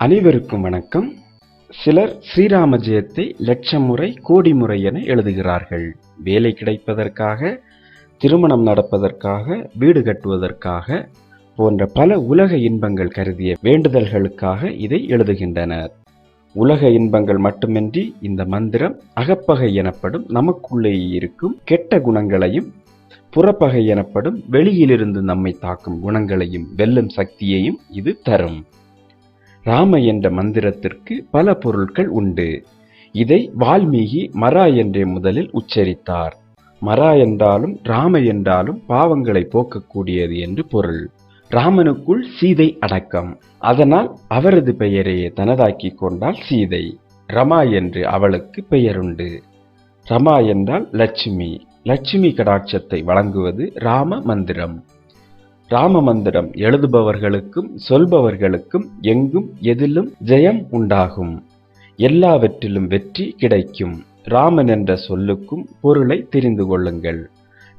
அனைவருக்கும் வணக்கம். சிலர் ஸ்ரீராம ஜெயத்தை லட்சம் முறை கோடி முறை என எழுதுகிறார்கள். வேலை கிடைப்பதற்காக திருமணம் நடப்பதற்காக வீடு கட்டுவதற்காக போன்ற பல உலக இன்பங்கள் கருதிய வேண்டுதல்களுக்காக இதை எழுதுகின்றனர். உலக இன்பங்கள் மட்டுமின்றி இந்த மந்திரம் அகப்பகை எனப்படும் நமக்குள்ளே இருக்கும் கெட்ட குணங்களையும் புறப்பகை எனப்படும் வெளியிலிருந்து நம்மை தாக்கும் குணங்களையும் வெல்லும் சக்தியையும் இது தரும். ராம என்ற மந்திரத்திற்கு பல பொருட்கள் உண்டு. இதை வால்மீகி மரா என்றே முதலில் உச்சரித்தார். மரா என்றாலும் ராம என்றாலும் பாவங்களை போக்கக்கூடியது என்று பொருள். ராமனுக்குள் சீதை அடக்கம். அதனால் அவரது பெயரையே தனதாக்கிக் கொண்டாள் சீதை. ரமா என்று அவளுக்கு பெயருண்டு. ரமா என்றால் லட்சுமி. லட்சுமி கடாட்சத்தை வழங்குவது ராம மந்திரம். ராம மந்திரம் எழுதுபவர்களுக்கும் சொல்பவர்களுக்கும் எங்கும் எதிலும் ஜெயம் உண்டாகும். எல்லாவற்றிலும் வெற்றி கிடைக்கும். ராமன் என்ற சொல்லுக்கும் பொருளை தெரிந்து கொள்ளுங்கள்.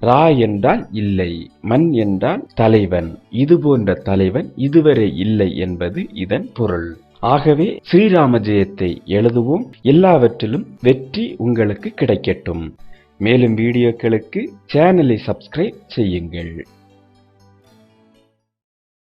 ரா என்றால் இல்லை மண் என்றால் தலைவன். இது போன்ற தலைவன் இதுவரை இல்லை என்பது இதன் பொருள். ஆகவே ஸ்ரீராம ஜெயத்தை எழுதுவோம். எல்லாவற்றிலும் வெற்றி உங்களுக்கு கிடைக்கட்டும். மேலும் வீடியோக்களுக்கு சேனலை சப்ஸ்கிரைப் செய்யுங்கள்.